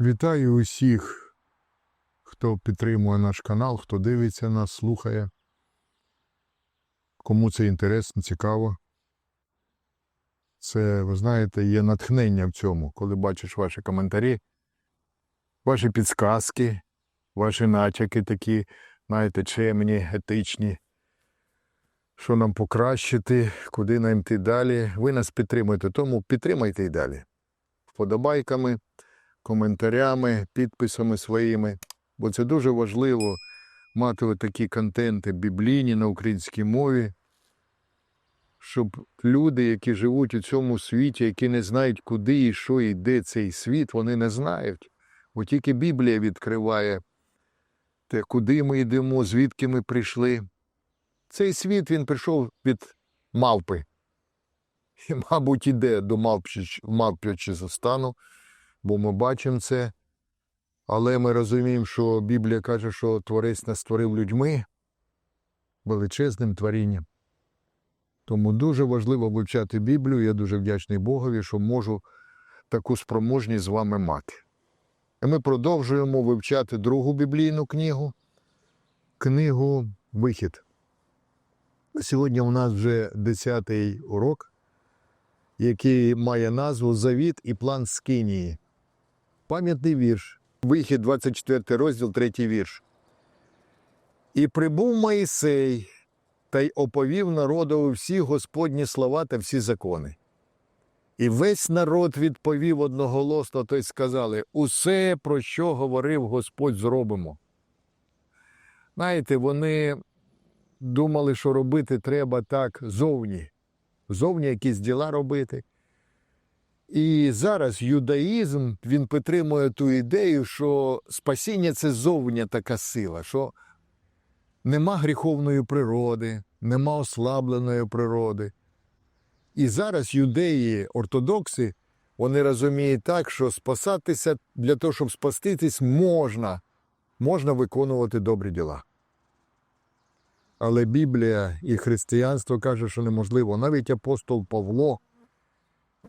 Вітаю усіх, хто підтримує наш канал, хто дивиться нас, слухає. Кому це інтересно, цікаво. Це, ви знаєте, є натхнення в цьому, коли бачиш ваші коментарі, ваші підсказки, ваші натяки такі, знаєте, чемні, етичні. Що нам покращити, куди нам йти далі. Ви нас підтримуєте, тому підтримайте і далі. Вподобайками коментарями, підписами своїми, бо це дуже важливо мати такі контенти біблійні на українській мові, щоб люди, які живуть у цьому світі, які не знають, куди і що йде цей світ, вони не знають. Бо тільки Біблія відкриває те, куди ми йдемо, звідки ми прийшли. Цей світ він прийшов від мавпи. І, мабуть, іде до мавп'ячого стану бо ми бачимо це. Але ми розуміємо, що Біблія каже, що Творець нас створив людьми величезним творінням. Тому дуже важливо вивчати Біблію. Я дуже вдячний Богові, що можу таку спроможність з вами мати. І ми продовжуємо вивчати другу біблійну книгу, книгу Вихід. Сьогодні у нас вже 10-й урок, який має назву Завіт і план Скинії. Пам'ятний вірш. Вихід, 24 розділ, 3 вірш. І прибув Моїсей та й оповів народові всі Господні слова та всі закони. І весь народ відповів одноголосно, то й сказали: Усе, про що говорив Господь, зробимо. Знаєте, вони думали, що робити треба так зовні, зовні якісь діла робити. І зараз юдаїзм він підтримує ту ідею, що спасіння це зовня така сила, що нема гріховної природи, нема ослабленої природи. І зараз юдеї, ортодокси, вони розуміють так, що спасатися для того, щоб спаститись, можна, можна виконувати добрі діла. Але Біблія і християнство каже, що неможливо. Навіть апостол Павло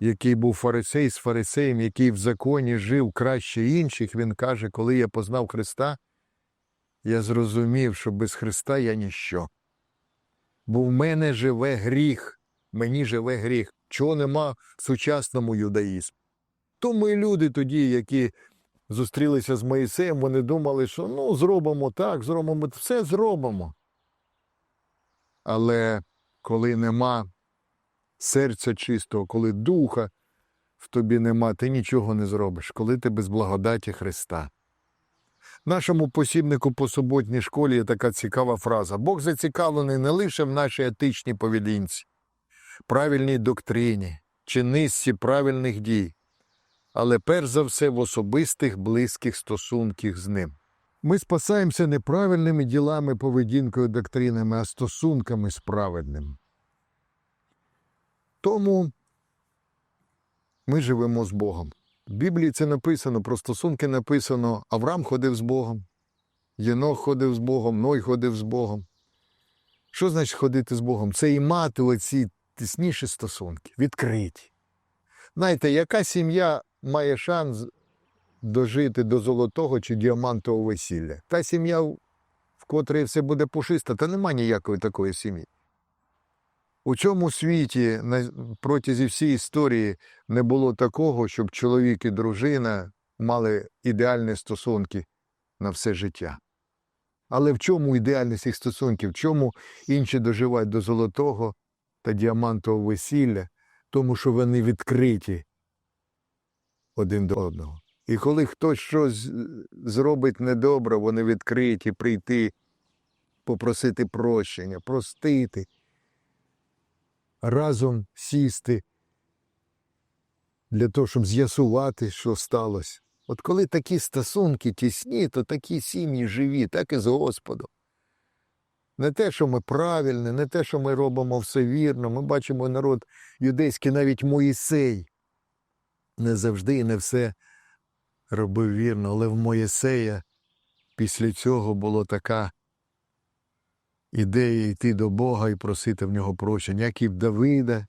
який був фарисей з фарисеєм, який в законі жив краще інших, він каже, коли я познав Христа, я зрозумів, що без Христа я ніщо. Бо в мене живе гріх, мені живе гріх, чого нема в сучасному юдаїзмі. Тому і люди тоді, які зустрілися з Моїсеєм, вони думали, що ну, зробимо так, зробимо все зробимо. Але коли нема серця чистого, коли духа в тобі нема, ти нічого не зробиш, коли ти без благодаті Христа. Нашому посібнику по суботній школі є така цікава фраза: Бог зацікавлений не лише в нашій етичній поведінці, правильній доктрині чи низці правильних дій, але перш за все в особистих близьких стосунках з ним. Ми спасаємося не правильними ділами, поведінкою, доктринами, а стосунками з праведним. Тому ми живемо з Богом. В Біблії це написано, про стосунки написано: Авраам ходив з Богом, Єнох ходив з Богом, Ной ходив з Богом. Що значить ходити з Богом? Це і мати оці тісніші стосунки, відкриті. Знаєте, яка сім'я має шанс дожити до золотого чи діамантового весілля? Та сім'я, в котрій все буде пушисто, та нема ніякої такої сім'ї. У цьому світі протязі всієї історії не було такого, щоб чоловік і дружина мали ідеальні стосунки на все життя. Але в чому ідеальність їх стосунків? В чому інші доживають до золотого та діамантового весілля, тому що вони відкриті один до одного. І коли хтось щось зробить недобре, вони відкриті прийти, попросити прощення, простити разом сісти для того, щоб з'ясувати, що сталося. От коли такі стосунки тісні, то такі сім'ї живі, так і з Господом. Не те, що ми правильні, не те, що ми робимо все вірно. Ми бачимо народ юдейський, навіть Моїсей. Не завжди і не все робив вірно, але в Моїсея після цього була така ідея йти до Бога і просити в нього прощення, як і в Давида,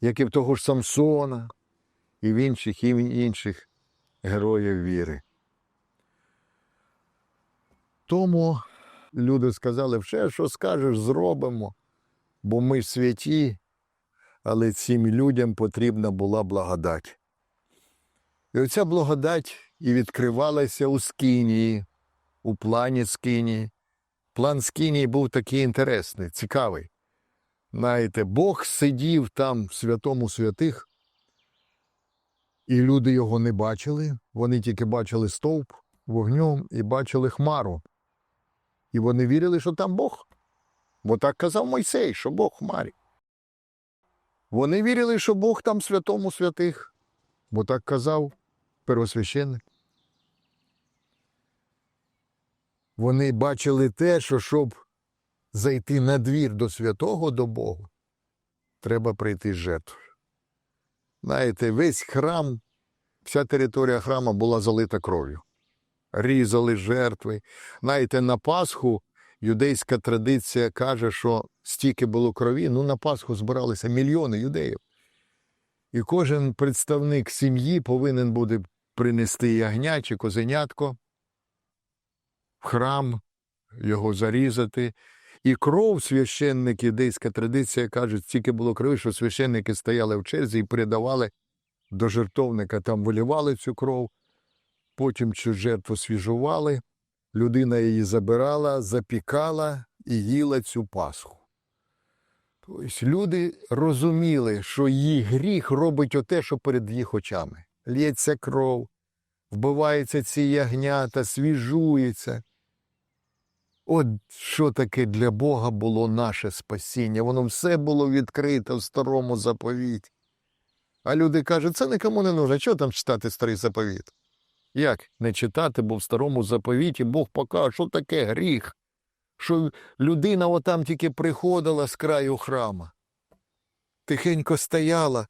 як і в того ж Самсона, і в інших, і в інших героїв віри. Тому люди сказали, все, що скажеш, зробимо, бо ми святі, але цим людям потрібна була благодать. І оця благодать і відкривалася у Скинії, у плані Скинії. План Скинії був такий інтересний, цікавий. Знаєте, Бог сидів там в святому святих, і люди його не бачили. Вони тільки бачили стовп вогнем і бачили хмару. І вони вірили, що там Бог. Бо так казав Мойсей, що Бог в хмарі. Вони вірили, що Бог там в святому святих, бо так казав первосвященник. Вони бачили те, що щоб зайти на двір до святого до Бога, треба прийти з жертвою. Знаєте, весь храм, вся територія храма була залита кров'ю. Різали жертви. Знаєте, на Пасху юдейська традиція каже, що стільки було крові, ну на Пасху збиралися мільйони юдеїв. І кожен представник сім'ї повинен буде принести ягня чи козенятко храм, його зарізати. І кров священник, юдейська традиція каже, стільки було крові, що священники стояли в черзі і передавали до жертовника, там вилівали цю кров, потім цю жертву свіжували, людина її забирала, запікала і їла цю Пасху. Тобто люди розуміли, що їх гріх робить оте, що перед їх очами. Лється кров, вбиваються ці ягнята, свіжується. От що таке для Бога було наше спасіння. Воно все було відкрите в старому заповіті. А люди кажуть, це нікому не нужно. Чого там читати старий заповіт? Як не читати, бо в старому заповіті Бог покаже, що таке гріх, що людина отам тільки приходила з краю храма, тихенько стояла,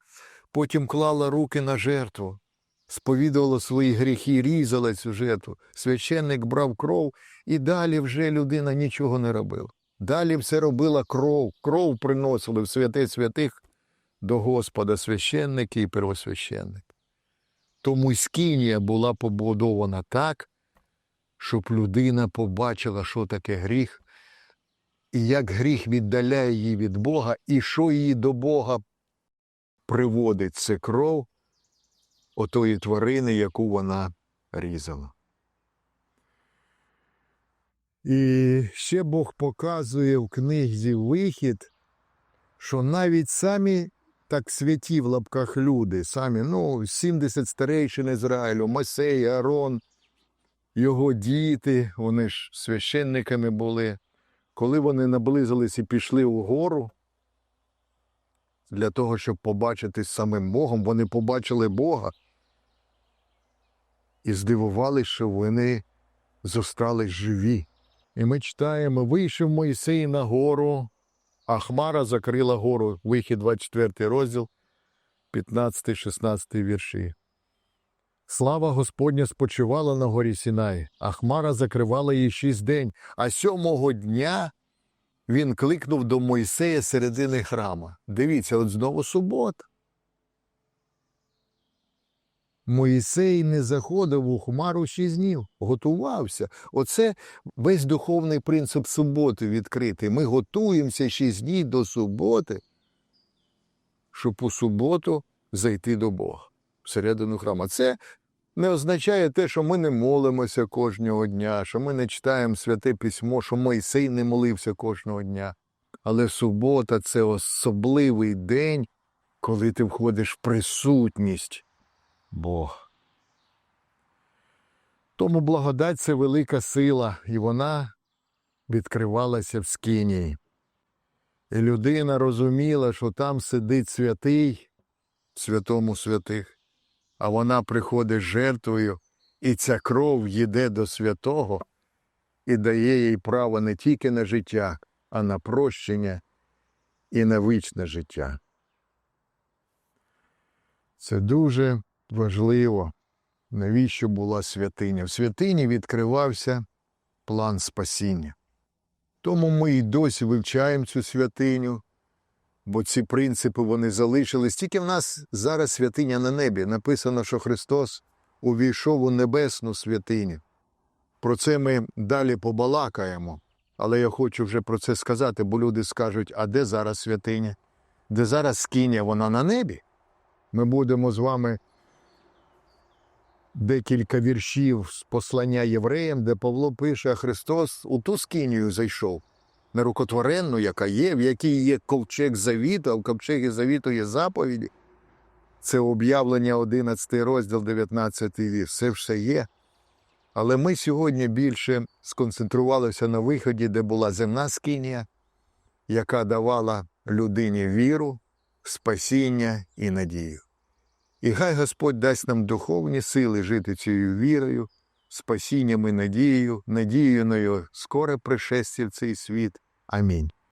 потім клала руки на жертву, сповідувала свої гріхи, різала цю жертву. Священник брав кров, і далі вже людина нічого не робила. Далі все робила кров, кров приносили в святе святих до Господа священники і первосвященник. Тому й скинія була побудована так, щоб людина побачила, що таке гріх, і як гріх віддаляє її від Бога, і що її до Бога приводить це кров отої тварини, яку вона різала. І ще Бог показує в книзі Вихід, що навіть самі так святі в лапках люди, самі, ну, 70 старейшин Ізраїлю, Мойсей, Аарон, його діти, вони ж священниками були. Коли вони наблизились і пішли вгору, для того, щоб побачити самим Богом, вони побачили Бога і здивувалися, що вони зостались живі. І ми читаємо, вийшов Мойсей на гору, а хмара закрила гору. Вихід 24 розділ, 15-16 вірші. Слава Господня спочивала на горі Сінай, а хмара закривала її шість день, а сьомого дня він кликнув до Мойсея середини храма. Дивіться, от знову субота. Моїсей не заходив у хмару шість днів, готувався. Оце весь духовний принцип суботи відкритий. Ми готуємося шість днів до суботи, щоб у суботу зайти до Бога всередину храму. Це не означає те, що ми не молимося кожного дня, що ми не читаємо святе письмо, що Мойсей не молився кожного дня. Але субота це особливий день, коли ти входиш в присутність. Бог. Тому благодать це велика сила, і вона відкривалася в скинії. І людина розуміла, що там сидить святий святому святих, а вона приходить жертвою, і ця кров їде до святого і дає їй право не тільки на життя, а на прощення і на вічне життя. Це дуже важливо, навіщо була святиня. В святині відкривався план спасіння. Тому ми і досі вивчаємо цю святиню, бо ці принципи вони залишились. Тільки в нас зараз святиня на небі. Написано, що Христос увійшов у небесну святиню. Про це ми далі побалакаємо, але я хочу вже про це сказати, бо люди скажуть, а де зараз святиня? Де зараз скиня, вона на небі? Ми будемо з вами декілька віршів з послання євреям, де Павло пише, Христос у ту скинію зайшов, нерукотворенну, яка є, в якій є ковчег завіту, а в ковчегі завіту є заповіді. Це об'явлення 11 розділ, 19 вірш. Це все є. Але ми сьогодні більше сконцентрувалися на виході, де була земна скинія, яка давала людині віру, спасіння і надію. І хай Господь дасть нам духовні сили жити цією вірою, спасінням і надією, надією на його скоре пришестя в цей світ. Амінь.